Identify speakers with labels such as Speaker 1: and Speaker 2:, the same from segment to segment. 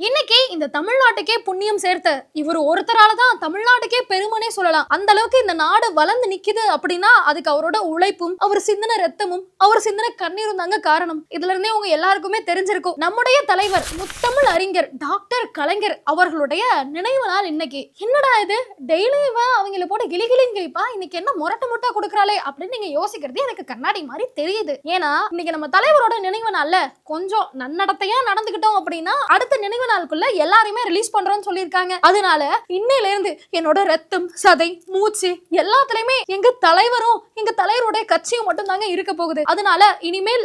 Speaker 1: இன்னைக்கு இந்த தமிழ்நாட்டுக்கே புண்ணியம் சேர்த்த இவர் ஒருத்தரால தான் தமிழ்நாட்டுக்கே பெருமனே சொல்லலாம். அந்த அளவுக்கு இந்த நாடு வளர்ந்து நிக்குது அப்படின்னா அதுக்கு அவரோட உழைப்பும் அவர் சிந்தின ரத்தமும் அவர் சிந்தின கண்ணீரும் தாங்க காரணம். இதுல இருந்தே உங்க எல்லாருக்குமே தெரிஞ்சிருக்கும். நம்முடைய தலைவர் முத்தமிழ் அறிஞர் டாக்டர் கலைஞர் அவர்களுடைய நினைவு நாள் இன்னைக்கு. என்னடா இது? டெய்லியும் அவங்கள போட்டு கிளிகிளின்னு கிளிப்பா? இன்னைக்கு என்ன முரட்டு முட்டா கொடுக்குறாளே அப்படின்னு நீங்க யோசிக்கிறது எனக்கு கண்ணாடி மாதிரி தெரியுது. ஏன்னா இன்னைக்கு நம்ம தலைவரோட நினைவு நாள்ல கொஞ்சம் நன்னடத்தையா நடந்துகிட்டோம் அப்படின்னா அடுத்த நினைவு நாளுக்குள்ள எல்லாரையுமே ரிலீஸ் பண்றோம்னு சொல்லியிருக்காங்க. அதனால இன்னையில இருந்து என்னோட ரத்தம் சதை மூச்சு எல்லாத்துலயுமே எங்க தலைவரும் எங்க தலைவருடைய கட்சியும் மட்டும் தாங்க இருக்க போகுது. அதனால இனிமேல்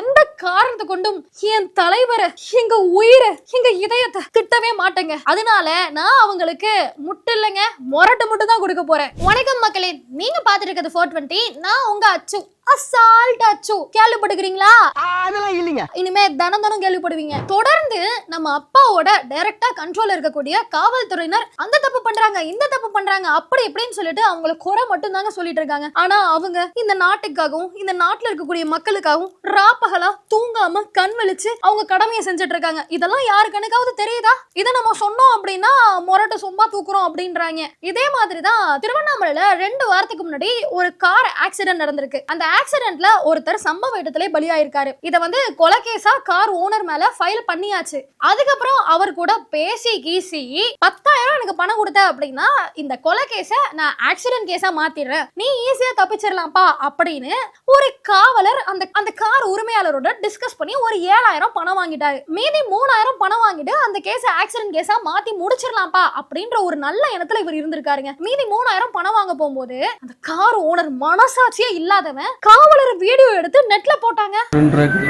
Speaker 1: எந்த காரணத்தை கொண்டும் என் தலைவரை எங்க உயிரை எங்க இதயத்தை கிட்டவே மாட்டேங்க. அதனால நான் அவங்களுக்கு முட்டு இல்லைங்க முரட்டு மட்டும் தான் கொடுக்க போறேன். வணக்கம் மக்களே. நீங்க பாத்துட்டு இருக்கிறது ஃபோர் டுவெண்ட்டி நான் உங்க அச்சு. அசால்ட் அச்சு கேள்விப்படுகிறீங்களா?
Speaker 2: அதெல்லாம் இல்லைங்க.
Speaker 1: இனிமே தினம் தினம் கேள்விப்படுவீங்க. தொடர்ந்து நம்ம அப்பாவோட டைரக்டா கண்ட்ரோல் இருக்கக்கூடிய காவல்துறையினர் அந்த தப்பு பண்றாங்க இந்த தப்பு பண்றாங்க அப்படி இப்படின்னு சொல்லிட்டு அவங்கள குறை மட்டும் தாங்க சொல்லிட்டு இருக்காங்க. ஆனா அவங்க இந்த நாட்டுக்காகவும் இந்த நாட்டுல இருக்கக்கூடிய மக்களுக்காகவும் ராப்பகலா தூங்காம கண் விழிச்சு அவங்க கடமையை செஞ்சுட்டு இருக்காங்க. இதெல்லாம் யாரு கணக்காவது தெரியுதா? இதை நம்ம சொன்னோம் அப்படின்னா மொரட்டு சும்மா தூக்குறோம் அப்படின்றாங்க. இதே மாதிரி தான் திருவண்ணாமலையில ரெண்டு வாரத்துக்கு முன்னாடி ஒரு கார் ஆக்சிடென்ட் நடந்திருக்கு. அந்த ஆக்சிடென்ட்ல ஒருத்தர் சம்பவ இடத்துல பலியாயிருக்காரு. இதை வந்து கொலைகேசா கார் ஓனர் மேல ஃபைல் பண்ணியாச்சு. அதுக்கப்புறம் அவர் கூட பேசி கீசி பத்தாயிரம் எனக்கு பணம் கொடுத்த அப்படின்னா இந்த கொலைகேஸ நான் ஆக்சிடென்ட் கேஸா மாத்திடுறேன். நீ ஈஸியா தப்பிச்சிடலாம்ப்பா அப்படின்னு ஒரு காவலர் அந்த அந்த கார் உரிமையாளரோட டிஸ்கஸ் பண்ணி ஒரு ஏழாயிரம் பணம் வாங்கிட்டாரு. மீதி மூணாயிரம் பணம் வாங்கிட்டு அந்த கேஸ ஆக்சிடென்ட் கேஸா மாத்தி முடிச்சிடலாம்ப்பா அப்படின்ற ஒரு நல்ல எண்ணத்துல இவர் இருந்திருக்காருங்க. மீதி மூணாயிரம் பணம் வாங்க போகும்போது அந்த கார் ஓனர் மனசாட்சியே இல்லாதவன் காவலர் வீடியோ எடுத்து நெட்ல போட்டாங்க.
Speaker 3: ரெண்டு ரூபாய்க்கு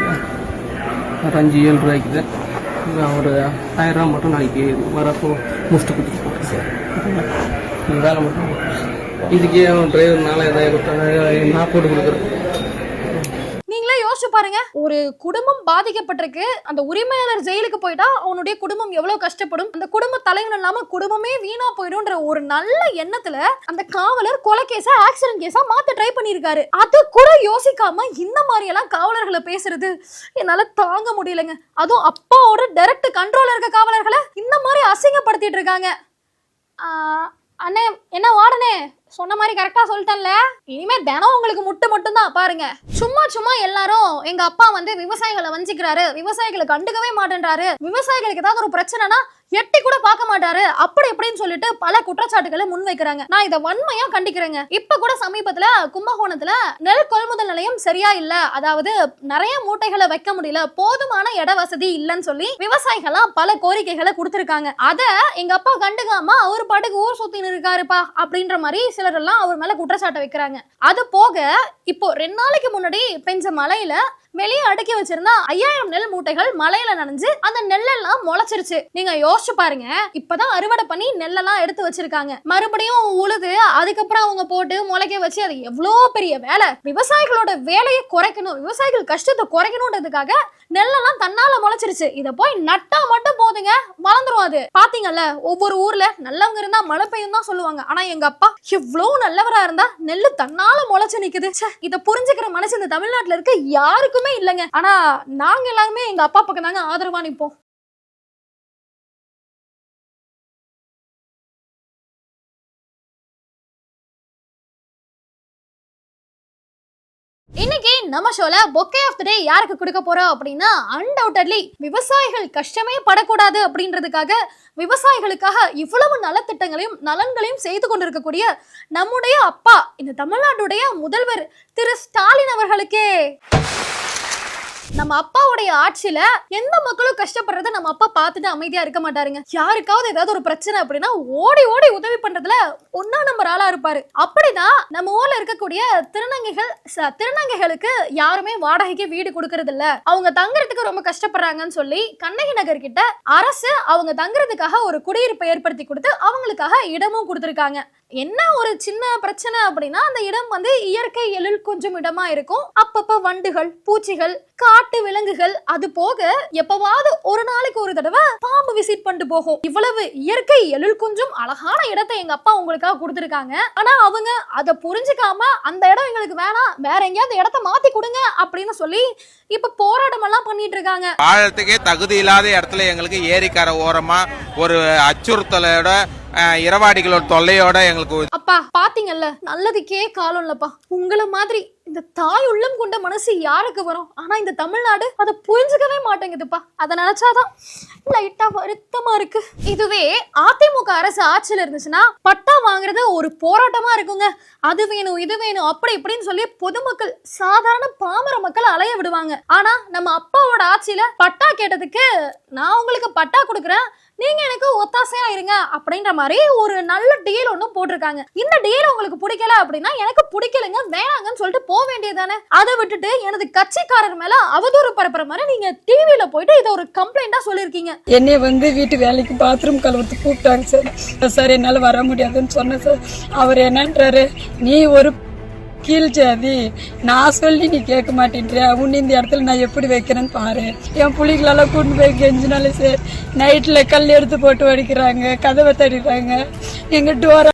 Speaker 3: ஒரு அஞ்சு ஏழு ரூபாய்க்கு தான் நான் ஒரு ஆயிரம் ரூபா மட்டும் நாளைக்கு வரப்போ முடிச்சுட்டு கொடுத்துட்டு போகிறேன் சார். வேலை மட்டும் இதுக்கே அவன் டிரைவர்னால எதாவது கொடுத்தாங்க நான் போட்டு கொடுக்குறேன்.
Speaker 1: யோசிச்சு பாருங்க. ஒரு குடும்பம் பாதிக்கப்பட்டிருக்கு. அந்த உரிமையாளர் ஜெயிலுக்கு போயிட்டா அவனுடைய குடும்பம் எவ்வளவு கஷ்டப்படும்? அந்த குடும்ப தலைவன் இல்லாம குடும்பமே வீணா போயிடும்ன்ற ஒரு நல்ல எண்ணத்துல அந்த காவலர் கொலை கேஸ ஆக்சிடென்ட் கேஸா மாத்த ட்ரை பண்ணிருக்காரு. அது கூட யோசிக்காம இந்த மாதிரி எல்லாம் காவலர்களை பேசுறது என்னால தாங்க முடியலங்க. அதுவும் அப்பாவோட டைரக்ட் கண்ட்ரோல் இருக்க காவலர்களை இந்த மாதிரி அசிங்கப்படுத்திட்டு இருக்காங்க. ஆஹ், அண்ணே என்ன வாடனே சொன்ன மாதிரி கரெக்டா சொல்லிட்டேன்ல. இனிமே தினம் உங்களுக்கு முட்டு மட்டும் தான் பாருங்க. சும்மா சும்மா எல்லாரும் எங்க அப்பா வந்து விவசாயிகளை வஞ்சிக்கிறாரு. விவசாயிகளை கண்டுக்கவே மாட்டேன்றாரு. விவசாயிகளுக்கு ஏதாவது ஒரு பிரச்சனைனா எட்டி கூட பார்க்க மாட்டாரு. அப்படி இப்படின்னு சொல்லிட்டு பல குற்றச்சாட்டுகளை முன்வைக்கிறாங்க நான் இதை வன்மையா கண்டிக்கிறேங்க. இப்ப கூட சமீபத்துல கும்பகோணத்துல நெல் கொள்முதல் நிலையம் சரியா இல்ல. அதாவது நிறைய மூட்டைகளை வைக்க முடியல. போதுமான இட வசதி இல்லைன்னு சொல்லி விவசாயிகள்லாம் பல கோரிக்கைகளை கொடுத்துருக்காங்க. அத எங்க அப்பா கண்டுக்காம அவர் பாட்டுக்கு ஊர் சுத்தின்னு இருக்காருப்பா அப்படின்ற மாதிரி சிலர் எல்லாம் அவர் மேல குற்றச்சாட்டை வைக்கிறாங்க. அது போக இப்போ ரெண்டு நாளைக்கு முன்னாடி பெஞ்ச மலையில வெளியே அடுக்கி வச்சிருந்தா ஐயாயிரம் நெல் மூட்டைகள் மலையில நனைஞ்சு அந்த நெல்லெல்லாம் முளைச்சிருச்சு. நீங்க யோசிச்சு பாருங்க. இப்பதான் அறுவடை பண்ணி நெல்லெல்லாம் எடுத்து வச்சிருக்காங்க. மறுபடியும் உழுது அதுக்கப்புறம் அவங்க போட்டு முளைக்க வச்சு அது எவ்வளோ பெரிய வேலை. விவசாயிகளோட வேலையை குறைக்கணும். விவசாயிகள் கஷ்டத்தை குறைக்கணுன்றதுக்காக நெல்லெல்லாம் தன்னால முளைச்சிருச்சு. இதை போய் நட்டா மட்டும் போதுங்க. வளர்ந்துரும் அது. பாத்தீங்கல்ல ஒவ்வொரு ஊர்ல நல்லவங்க இருந்தா மழை பெய்யும் தான் சொல்லுவாங்க. ஆனா எங்க அப்பா எவ்வளவு நல்லவரா இருந்தா நெல்லு தன்னால முளைச்சு நிக்குது. இதை புரிஞ்சுக்கிற மனசு இந்த தமிழ்நாட்டுல இருக்க யாருக்கும் இல்லைங்க. ஆனா நாங்க எல்லாருமே எங்க அப்பா பக்கம் தாங்க ஆதரவா நிற்போம் இன்னைக்கு நம்ம ஷோல பொக்கே ஆஃப் த டே யாருக்கு கொடுக்க போறோம் அப்படின்னா அன்டவுட்டட்லி விவசாயிகள் கஷ்டமே படக்கூடாது அப்படின்றதுக்காக விவசாயிகளுக்காக இவ்வளவு நலத்திட்டங்களையும் நலன்களையும் செய்து கொண்டிருக்கக்கூடிய நம்முடைய அப்பா இந்த தமிழ்நாட்டுடைய முதல்வர் திரு ஸ்டாலின் அவர்களுக்கே. நம்ம அப்பாவுடைய ஆட்சியில எந்த மக்களும் கஷ்டப்படுறத நம்ம அப்பா பார்த்துட்டு அமைதியா இருக்க மாட்டாருங்க. யாருக்காவது ஏதாவது ஒரு பிரச்சனை அப்படின்னா ஓடி ஓடி உதவி பண்றதுல ஒன்னா நம்பர் ஆளா இருப்பாரு. அப்படிதான் நம்ம ஊர்ல இருக்கக்கூடிய திருநங்கைகள் ச- திருநங்கைகளுக்கு யாருமே வாடகைக்கு வீடு கொடுக்கறது இல்ல அவங்க தங்குறதுக்கு ரொம்ப கஷ்டப்படுறாங்கன்னு சொல்லி கண்ணகி நகர் கிட்ட அரசு அவங்க தங்குறதுக்காக ஒரு குடியிருப்பை ஏற்படுத்தி கொடுத்து அவங்களுக்காக இடமும் கொடுத்துருக்காங்க. என்ன ஒரு சின்ன பிரச்சனை அப்படின்னா அந்த இடம் வந்து இயற்கை எழில் கொஞ்சம் இடமா இருக்கும். அப்பப்ப வண்டுகள் பூச்சிகள் காட்டு விலங்குகள் அது போக எப்பவாவது ஒரு நாளைக்கு ஒரு தடவை பாம்பு விசிட் பண்ணிட்டு போகும். இவ்வளவு இயற்கை எழில் கொஞ்சம் அழகான இடத்தை எங்க அப்பா உங்களுக்காக கொடுத்துருக்காங்க. ஆனா அவங்க அதை புரிஞ்சுக்காம அந்த இடம் எங்களுக்கு வேணாம் வேற எங்கேயாவது இடத்த மாத்தி கொடுங்க அப்படின்னு சொல்லி இப்ப போராட்டம் எல்லாம் பண்ணிட்டு இருக்காங்க.
Speaker 2: ஆழத்துக்கே தகுதி இல்லாத இடத்துல எங்களுக்கு ஏரிக்கரை ஓரமா ஒரு அச்சுறுத்தலோட இரவாடிகளோட தொல்லையோட எங்களுக்கு
Speaker 1: அப்பா பாத்தீங்கல்ல? நல்லதுக்கே காலம் இல்லப்பா. உங்கள மாதிரி இந்த தாய் உள்ளம் கொண்ட மனசு யாருக்கு வரும்? ஆனா இந்த தமிழ்நாடு அதை புரிஞ்சுக்கவே மாட்டேங்குதுப்பா. அதை நினைச்சாதான் லைட்டா வருத்தமா இருக்கு. இதுவே அதிமுக அரசு ஆட்சியில இருந்துச்சுன்னா பட்டா வாங்குறது ஒரு போராட்டமா இருக்குங்க. அது வேணும் இது வேணும் அப்படி இப்படின்னு சொல்லி பொதுமக்கள் சாதாரண பாமர மக்கள் அலைய விடுவாங்க. ஆனா நம்ம அப்பாவோட ஆட்சியில பட்டா கேட்டதுக்கு நான் உங்களுக்கு பட்டா கொடுக்குறேன். நீங்க எனக்கு ஒத்தாசையா இருங்க அப்படின்ற மாதிரி ஒரு நல்ல டீல் ஒன்றும் போட்டிருக்காங்க. இந்த டீல் உங்களுக்கு பிடிக்கல அப்படின்னா எனக்கு பிடிக்கலங்க வேணாங்கன்னு சொல்லிட்டு போக வேண்டியதானே அதை விட்டுட்டு எனது கட்சிக்காரர் மேல அவதூறு பரப்புற மாதிரி நீங்க டிவியில போயிட்டு இதை ஒரு கம்ப்ளைண்டா சொல்லியிருக்கீங்க.
Speaker 4: என்னை வந்து வீட்டு வேலைக்கு பாத்ரூம் கழுவுறதுக்கு கூப்பிட்டாங்க சார் சார் என்னால் வர முடியாதுன்னு சொன்னேன் சார் அவர் என்னன்றாரு நீ ஒரு கீழ் ஜாதி நான் சொல்லி நீ கேட்க மாட்டேன்றியா? உன்னை இந்த இடத்துல நான் எப்படி வைக்கிறேன்னு பாரு. என் புள்ளிகளெல்லாம் கூட்டு போய் கெஞ்சினாலே சரி நைட்டில் கல் எடுத்து போட்டு வடிக்கிறாங்க கதவை தடிக்கிறாங்க எங்கள் டோரை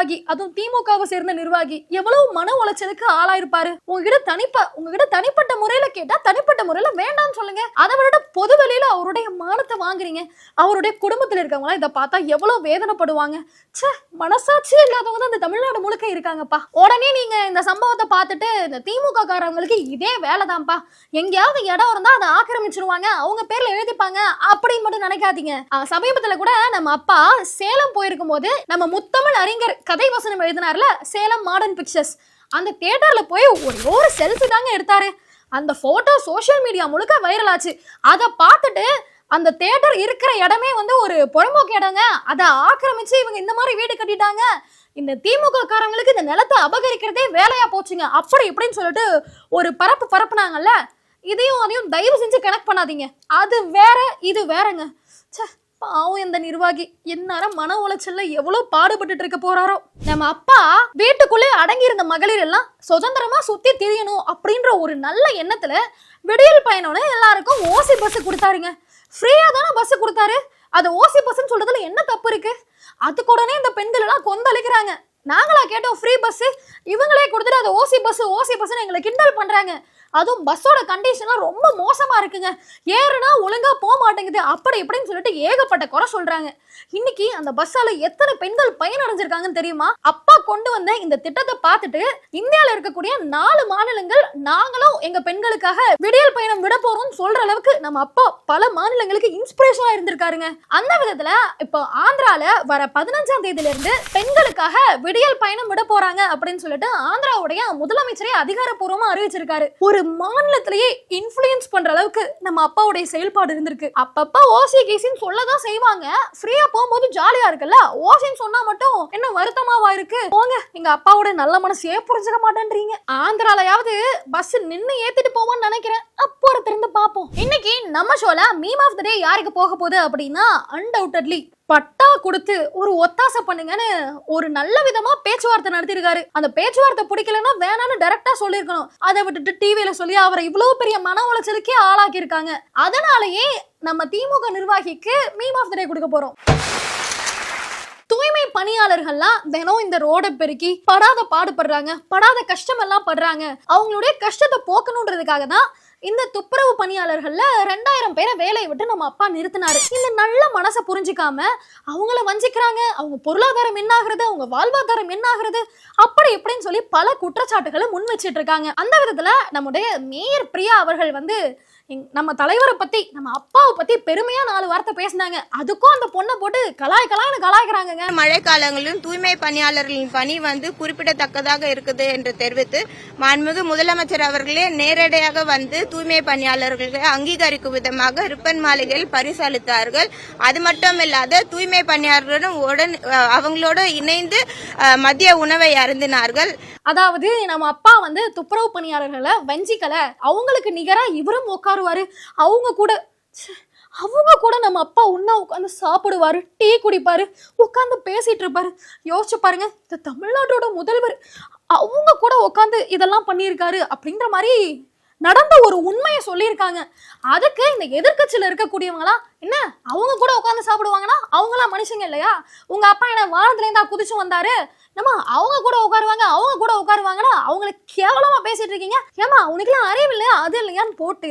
Speaker 1: நிர்வாகி அதுவும் திமுகவை சேர்ந்த நிர்வாகி எவ்வளவு மன உளைச்சலுக்கு ஆளாயிருப்பாரு? உங்ககிட்ட தனிப்ப உங்ககிட்ட தனிப்பட்ட முறையில கேட்டா தனிப்பட்ட முறையில வேண்டாம்னு சொல்லுங்க. அதை விட பொது வெளியில அவருடைய மானத்தை வாங்குறீங்க. அவருடைய குடும்பத்துல இருக்கவங்க இதை பார்த்தா எவ்வளவு வேதனைப்படுவாங்க. ச்சே மனசாட்சியே இல்லாதவங்க தான் இந்த தமிழ்நாடு முழுக்க இருக்காங்கப்பா. உடனே நீங்க இந்த சம்பவத்தை பார்த்துட்டு இந்த திமுக காரவங்களுக்கு இதே வேலைதான்ப்பா. எங்கேயாவது இடம் இருந்தா அதை ஆக்கிரமிச்சிருவாங்க. அவங்க பேர்ல எழுதிப்பாங்க அப்படின்னு மட்டும் நினைக்காதீங்க. சமீபத்துல கூட நம்ம அப்பா சேலம் போயிருக்கும் போது நம்ம முத்தமிழ் அறிஞர் கதை வசனம் எழுதினார்ல? சேலம் மாடர்ன் பிக்சர்ஸ் அந்த தேட்டரில் போய் ஒரே ஒரு செல்ஃபி தாங்க எடுத்தாரு. அந்த ஃபோட்டோ சோஷியல் மீடியா முழுக்க வைரல் ஆச்சு. அதை பார்த்துட்டு அந்த தியேட்டர் இருக்கிற இடமே வந்து ஒரு புறம்போக்கு இடங்க. அதை ஆக்கிரமிச்சு இவங்க இந்த மாதிரி வீடு கட்டிட்டாங்க. இந்த திமுக காரங்களுக்கு இந்த நிலத்தை அபகரிக்கிறதே வேலையா போச்சுங்க. அப்படி இப்படின்னு சொல்லிட்டு ஒரு பரப்பு பரப்புனாங்கல்ல? இதையும் அதையும் தயவு செஞ்சு கனெக்ட் பண்ணாதீங்க. அது வேற இது வேறங்க. ச்சே. பாவம் இந்த நிர்வாகி. இந்நேரம் மன உளைச்சல்ல எவ்வளவு பாடுபட்டு இருக்க போறாரோ. நம்ம அப்பா வீட்டுக்குள்ளே அடங்கி இருந்த மகளிர் எல்லாம் சுதந்திரமா சுத்தி திரியணும் அப்படின்ற ஒரு நல்ல எண்ணத்துல விடியல் பயணம் எல்லாருக்கும் ஓசி பஸ் கொடுத்தாருங்க. ஃப்ரீயா தானே பஸ் கொடுத்தாரு. அது ஓசி பஸ்ன்னு சொல்றதுல என்ன தப்பு இருக்கு? அதுக்கு உடனே இந்த பெண்கள் எல்லாம் கொந்தளிக்கிறாங்க. நாங்களா கேட்டோம் ஃப்ரீ பஸ் இவங்களே கொடுத்துட்டு அது ஓசி பஸ் ஓசி பஸ்ன்னு எங்களை கிண்டல் பண்றாங்க. அதுவும் பஸ்ஸோட கண்டிஷன்லாம் ரொம்ப மோசமாக இருக்குங்க. ஏறுனா ஒழுங்காக போக மாட்டேங்குது. அப்படி இப்படின்னு சொல்லிட்டு ஏகப்பட்ட குறை சொல்கிறாங்க இன்னைக்கு அந்த பஸ்ஸால் எத்தனை பெண்கள் பயனடைஞ்சிருக்காங்கன்னு தெரியுமா? அப்பா கொண்டு வந்த இந்த திட்டத்தை பார்த்துட்டு இந்தியாவில் இருக்கக்கூடிய நாலு மாநிலங்கள் நாங்களும் எங்கள் பெண்களுக்காக விடியல் பயணம் விட போகிறோம்னு சொல்கிற அளவுக்கு நம்ம அப்பா பல மாநிலங்களுக்கு இன்ஸ்பிரேஷனாக இருந்திருக்காருங்க. அந்த விதத்தில் இப்போ ஆந்திராவில் வர பதினஞ்சாம் தேதியிலிருந்து பெண்களுக்காக விடியல் பயணம் விட போகிறாங்க அப்படின்னு சொல்லிட்டு ஆந்திராவுடைய முதலமைச்சரே அதிகாரப்பூர்வமாக அறிவிச்சிருக்காரு. ஒரு மாநிலத்திலேயே இன்ஃப்ளூயன்ஸ் பண்ற அளவுக்கு நம்ம அப்பாவுடைய செயல்பாடு இருந்திருக்கு. அப்பப்ப ஓசி கேசின்னு சொல்லதான் செய்வாங்க. ஃப்ரீயா போகும்போது ஜாலியா இருக்குல்ல? ஓசின்னு சொன்னா மட்டும் என்ன வருத்தமாவா இருக்கு? போங்க எங்க அப்பாவோட நல்ல மனசே புரிஞ்சுக்க மாட்டேன்றீங்க. ஆந்திராலயாவது பஸ் நின்னு ஏத்திட்டு போவோம்னு நினைக்கிறேன். அப்போ திறந்து பார்ப்போம். இன்னைக்கு நம்ம ஷோல மீம் ஆஃப் த டே யாருக்கு போக போகுது அப்படின்னா அன்டவுட்டட்லி பட்டா கொடுத்து ஒரு ஒத்தாசை பண்ணுங்கன்னு ஒரு நல்ல விதமா பேச்சுவார்த்தை நடத்திருக்காரு அந்த பேச்சுவார்த்தை பிடிக்கலன்னா வேணாம்னு டைரக்டா சொல்லியிருக்கணும். அதை விட்டுட்டு டிவியில சொல்லி அவரை இவ்வளவு பெரிய மன உளைச்சலுக்கே ஆளாக்கி இருக்காங்க அதனாலயே நம்ம திமுக நிர்வாகிக்கு மீம் ஆஃப் த டே கொடுக்க போறோம். தூய்மை பணியாளர்கள்லாம் தினம் இந்த ரோடை பெருக்கி படாத பாடுபடுறாங்க. படாத கஷ்டமெல்லாம் படுறாங்க. அவங்களுடைய கஷ்டத்தை போக்கணுன்றதுக்காக தான் இந்த துப்புரவு பணியாளர்கள்ல ரெண்டாயிரம் பேரை வேலையை விட்டு நம்ம அப்பா நிறுத்தினாரு. இந்த நல்ல மனசை புரிஞ்சுக்காம அவங்கள வஞ்சிக்கிறாங்க. அவங்க பொருளாதாரம் என்ன ஆகுறது? அவங்க வாழ்வாதாரம் என்ன ஆகுறது? அப்படி இப்படின்னு சொல்லி பல குற்றச்சாட்டுகளை முன் வச்சிட்டு இருக்காங்க. அந்த விதத்துல நம்முடைய மேயர் பிரியா அவர்கள் வந்து நம்ம தலைவரை பத்தி நம்ம அப்பாவை பத்தி பெருமையா நாலு வார்த்தை பேசினாங்க. அதுக்கும் அந்த பொண்ணை போட்டு கலாய் கலாய்னு கலாய்க்கிறாங்கங்க.
Speaker 5: மழை காலங்களிலும் தூய்மை பணியாளர்களின் பணி வந்து குறிப்பிடத்தக்கதாக இருக்குது என்று தெரிவித்து மாண்புமிகு முதலமைச்சர் அவர்களே நேரடியாக வந்து தூய்மை பணியாளர்களை அங்கீகரிக்கும் விதமாக ரிப்பன் மாளிகையில் பரிசளித்தார்கள் அது மட்டும் இல்லாத தூய்மை பணியாளர்களுடன் உடன் அவங்களோட இணைந்து மதிய உணவை அருந்தினார்கள்.
Speaker 1: அதாவது நம்ம அப்பா வந்து துப்புரவு பணியாளர்களை வஞ்சிக்கல. அவங்களுக்கு நிகரா இவரும் உட்காருவாரு. அவங்க கூட அவங்க கூட நம்ம அப்பா ஒன்றா உட்காந்து சாப்பிடுவாரு டீ குடிப்பார் உட்காந்து பேசிட்டு இருப்பார். யோசிச்சு பாருங்க இந்த தமிழ்நாட்டோட முதல்வர் அவங்க கூட உட்காந்து இதெல்லாம் பண்ணியிருக்காரு அப்படின்ற மாதிரி நடந்த ஒரு உண்மையை சொல்லியிருக்காங்க. அதுக்கு இந்த எதிர்கட்சியில் இருக்கக்கூடியவங்களாம் என்ன? அவங்க கூட உட்காந்து சாப்பிடுவாங்கன்னா அவங்களாம் மனுஷங்க இல்லையா? உங்க அப்பா என்ன வானத்துல இருந்தா குதிச்சு வந்தாரு. நம்ம அவங்க கூட உட்காருவாங்க அவங்க கூட உட்காருவாங்கன்னா அவங்கள கேவலமா பேசிட்டு இருக்கீங்க. ஏமா உனக்குலாம் அறிவு இல்லையா? அது இல்லையான்னு போட்டு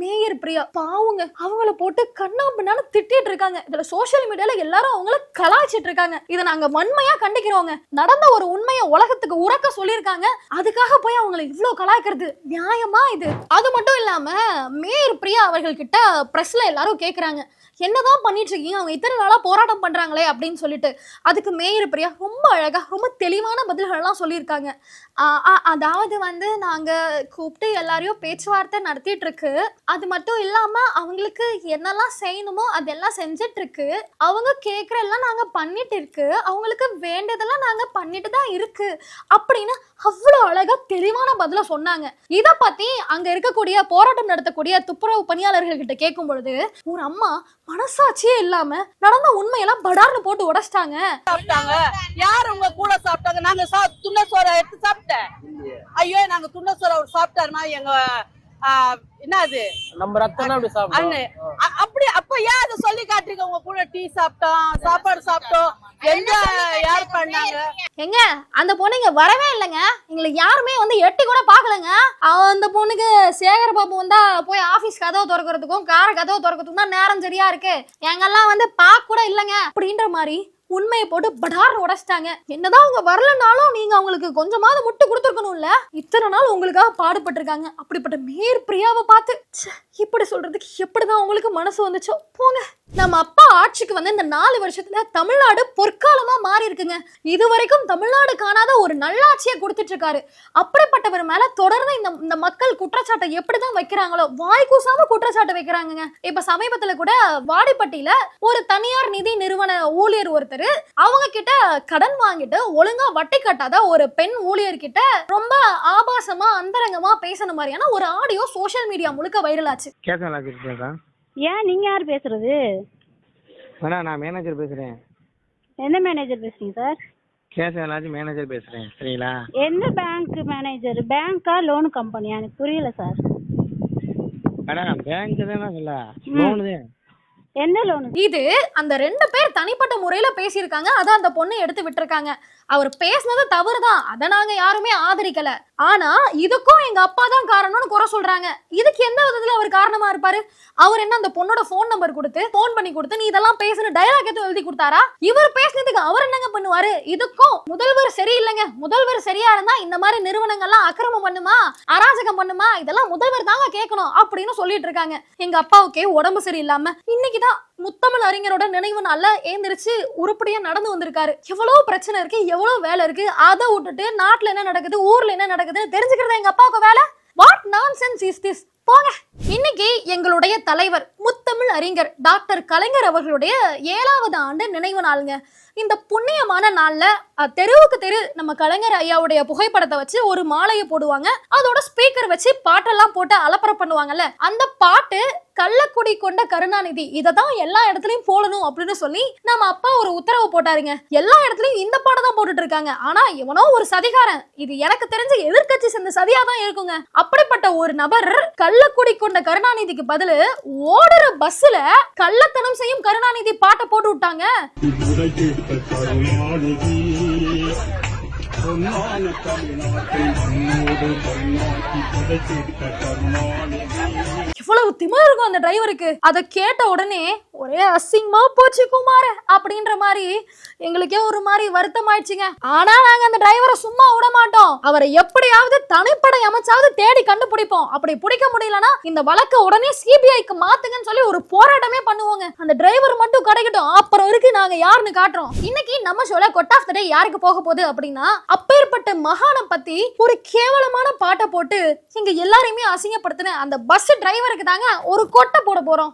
Speaker 1: மேயர் பிரியா பாவுங்க அவங்கள போட்டு கண்ணா பின்னாலும் திட்டிட்டு இருக்காங்க. இதுல சோஷியல் மீடியால எல்லாரும் அவங்கள கலாய்ச்சிட்டு இருக்காங்க. இதை நாங்க வன்மையா கண்டிக்கிறோங்க. நடந்த ஒரு உண்மையை உலகத்துக்கு உறக்க சொல்லியிருக்காங்க. அதுக்காக போய் அவங்களை இவ்வளவு கலாய்க்கிறது நியாயமா இது? அது மட்டும் இல்லாம மேயர் பிரியா அவர்கள் கிட்ட பிரஸ்ல எல்லாரும் கேக்குறாங்க. என்னதான் பண்ணிட்டு இருக்கீங்க அவங்க இத்தனை நாளா போராட்டம் பண்றாங்களே அப்படின்னு சொல்லிட்டு. அதுக்கு மேயர் பிரியா ரொம்ப அழகா ரொம்ப தெளிவான பதில்கள்லாம் சொல்லியிருக்காங்க. அதாவது வந்து நாங்க கூப்பிட்டு எல்லாரையும் பேச்சுவார்த்தை நடத்திட்டு இருக்கு அது மட்டும் இல்லாம அவங்களுக்கு என்னெல்லாம் செய்யணுமோ அதெல்லாம் செஞ்சுட்டு இருக்கு அவங்க கேக்குற எல்லாம் நாங்க பண்ணிட்டு இருக்கு அவங்களுக்கு வேண்டியதெல்லாம் நாங்க பண்ணிட்டு தான் இருக்கு. அப்படின்னு அவ்வளோ அழகா தெளிவான பதில சொன்னாங்க. இதை பத்தி அங்க இருக்கக்கூடிய போராட்டம் நடத்தக்கூடிய துப்புரவு பணியாளர்கள் கிட்ட கேட்கும் பொழுது ஒரு அம்மா மனசாட்சியே இல்லாம நடந்த உண்மையெல்லாம் படார்னு போட்டு உடைச்சிட்டாங்க.
Speaker 6: சாப்பிட்டாங்க. யார் உங்க கூட சாப்பிட்டாங்க? நாங்க சா துண்ண சோறை எடுத்து சாப்பிட்டேன். ஐயோ நாங்க துண்ண சோறை அவர் சாப்பிட்டாருமா எங்க என்ன அது
Speaker 3: நம்ம ரத்தம் தான் அப்படி சாப்பிடுவோம்
Speaker 6: அப்ப ஏன் அதை சொல்லி காட்டுறீங்க? உங்க கூட டீ சாப்பிட்டோம் சாப்பாடு சாப்பிட்டோம். எந்த யார் பண்ணாங்க?
Speaker 1: எங்க? அந்த பொண்ணு இங்க வரவே இல்லைங்க. எங்களுக்கு யாருமே வந்து எட்டி கூட பார்க்கலங்க. அவ அந்த பொண்ணுக்கு சேகர் பாபு வந்தா போய் ஆபீஸ் கதவை திறக்கிறதுக்கும் கார கதவை திறக்கிறதுக்கும் தான் நேரம் சரியா இருக்கு. எங்கெல்லாம் வந்து பார்க்க கூட இல்லைங்க. அப்படின்ற மாதிரி உண்மையை போட்டு படார்னு உடைச்சிட்டாங்க. என்னதான் அவங்க வரலனாலும் நீங்க அவங்களுக்கு கொஞ்சமாவது முட்டு கொடுத்துருக்கணும்ல? இத்தனை நாள் உங்களுக்காக பாடுபட்டிருக்காங்க. அப்படிப்பட்ட மேர் பிரியாவை பார்த்து இப்படி சொல்றதுக்கு எப்படிதான் உங்களுக்கு மனசு வந்துச்சோ? போங்க. நம்ம அப்பா ஆட்சிக்கு வந்து இந்த நாலு வருஷத்துல தமிழ்நாடு பொற்காலமா மாறி இருக்குங்க இது வரைக்கும் தமிழ்நாடு காணாத ஒரு நல்லாட்சியை கொடுத்துட்டு இருக்காரு அப்படிப்பட்டவர் மேல தொடர்ந்து இந்த இந்த மக்கள் குற்றச்சாட்டை எப்படிதான் வைக்கிறாங்களோ வாய் கூசாம குற்றச்சாட்டு வைக்கிறாங்க இப்ப சமீபத்துல கூட வாடிப்பட்டியில ஒரு தனியார் நிதி நிறுவன ஊழியர் ஒருத்தர் அவங்க கிட்ட கடன் வாங்கிட்டு ஒழுங்கா வட்டி கட்டாத ஒரு பெண் ஊழியர் கிட்ட ரொம்ப ஆபாசமா அந்தரங்கமா பேசின மாதிரியான ஒரு ஆடியோ சோஷியல் மீடியா முழுக்க வைரல் ஆச்சு.
Speaker 7: லாட்ஜ் இருக்கேன்க்கா
Speaker 8: ஏன் நீங்க யார் பேசுறது?
Speaker 7: மேடம் நான் மேனேஜர் பேசுகிறேன்
Speaker 8: எந்த மேனேஜர் பேசுறீங்க சார்
Speaker 7: கேசவன் லாட்ஜ் மேனேஜர் பேசுகிறேன் சரிங்களா?
Speaker 8: எந்த பேங்க் மேனேஜர் பேங்க்கா லோன் கம்பெனியா எனக்கு புரியல சார்
Speaker 7: மேடம் பேங்க் தானே சொல்ல. லோனு தான்.
Speaker 8: என்ன லோன்?
Speaker 1: இது அந்த ரெண்டு பேர் தனிப்பட்ட முறையில பேசியிருக்காங்க. அதை அந்த பொண்ணு எடுத்து விட்டுருக்காங்க. அவர் பேசுனது தவறுதான். அதை நாங்க யாருமே ஆதரிக்கல. ஆனா இதுக்கும் எங்க அப்பா தான் காரணம்னு குறை சொல்றாங்க. இதுக்கு எந்த விதத்துல அவர் காரணமா இருப்பாரு? அவர் என்ன அந்த பொண்ணோட ஃபோன் நம்பர் கொடுத்து ஃபோன் பண்ணி கொடுத்து நீ இதெல்லாம் பேசுன டயலாக் எதுவும் எழுதி கொடுத்தாரா? இவர் பேசுனதுக்கு அவர் பண்ணுவாரு. இதுக்கும் முதல்வர் சரியில்லைங்க. முதல்வர் சரியா இருந்தா இந்த மாதிரி நிறுவனங்கள்லாம் அக்கிரமம் பண்ணுமா? அராஜகம் பண்ணுமா? இதெல்லாம் முதல்வர் தாங்க கேட்கணும் அப்படின்னு சொல்லிட்டு இருக்காங்க. எங்க அப்பாவுக்கே உடம்பு சரியில்லாம இன்னைக்குதான் முத்தமிழ் அறிஞரோட நினைவு நாள்ல ஏந்திரிச்சு உருப்படியா நடந்து வந்திருக்காரு. எவ்வளவு பிரச்சனை இருக்கு எவ்வளவு வேலை இருக்கு அதை விட்டுட்டு நாட்டுல என்ன நடக்குது ஊர்ல என்ன நடக்குதுன்னு தெரிஞ்சுக்கிறது எங்க அப்பாவுக்கு வேலை? வாட் நான்சென்ஸ் இஸ் திஸ் போங்க. இன்னைக்கு எங்களுடைய தலைவர் முத்தமிழ் அறிஞர் டாக்டர் கலைஞர் அவர்களுடைய ஏழாவது ஆண்டு நினைவு நாளுங்க. இந்த புண்ணியமான நாள்ல தெருவுக்கு தெரு நம்ம கலைஞர் ஐயாவுடைய புகைப்படத்தை வச்சு ஒரு மாலையை போடுவாங்க. அதோட ஸ்பீக்கர் வச்சு பாட்டெல்லாம் போட்டு அலப்பறை பண்ணுவாங்கல்ல. அந்த பாட்டு கள்ளக்குடி கொண்ட கருணாநிதி இதை தான் எல்லா இடத்துலயும் போடணும் அப்படின்னு சொல்லி நம்ம அப்பா ஒரு உத்தரவு போட்டாருங்க. எல்லா இடத்துலயும் இந்த பாடம் தான் போட்டுட்டு இருக்காங்க ஆனா இவனோ ஒரு சதிகாரன் இது எனக்கு தெரிஞ்ச எதிர்க்கட்சி சேர்ந்த சதியா தான் இருக்குங்க. அப்படிப்பட்ட ஒரு நபர் கள்ளக்குடி கொண்ட கருணாநிதிக்கு பதிலு ஓடுற பஸ்ல கள்ளத்தனம் செய்யும் கருணாநிதி பாட்டை போட்டு விட்டாங்க. I'm not coming coming coming எவ்வளவு திமிர் இருக்கும் அந்த டிரைவருக்கு அதை கேட்ட உடனே ஒரே அசிங்கமா போச்சு குமார அப்படின்ற மாதிரி எங்களுக்கே ஒரு மாதிரி வருத்தம் ஆயிடுச்சுங்க. ஆனா நாங்க அந்த டிரைவரை சும்மா விட மாட்டோம். அவரை எப்படியாவது தனிப்படை அமைச்சாவது தேடி கண்டுபிடிப்போம். அப்படி பிடிக்க முடியலனா இந்த வழக்கை உடனே சிபிஐக்கு மாத்துங்கன்னு சொல்லி ஒரு போராட்டமே பண்ணுவோங்க. அந்த டிரைவர் மட்டும் கிடைக்கட்டும். அப்புறம் இருக்கு நாங்க யாருன்னு காட்டுறோம். இன்னைக்கு நம்ம ஷோல கொட் ஆஃப் த டே யாருக்கு போக போகுது அப்படின்னா அப்பேற்பட்ட மகானம் பத்தி ஒரு கேவலமான பாட்டை போட்டு இங்க எல்லாரையுமே அசிங்கப்படுத்தின அந்த பஸ் டிரைவருக்கு தாங்க. ஒரு கொட்டை போட போறோம்.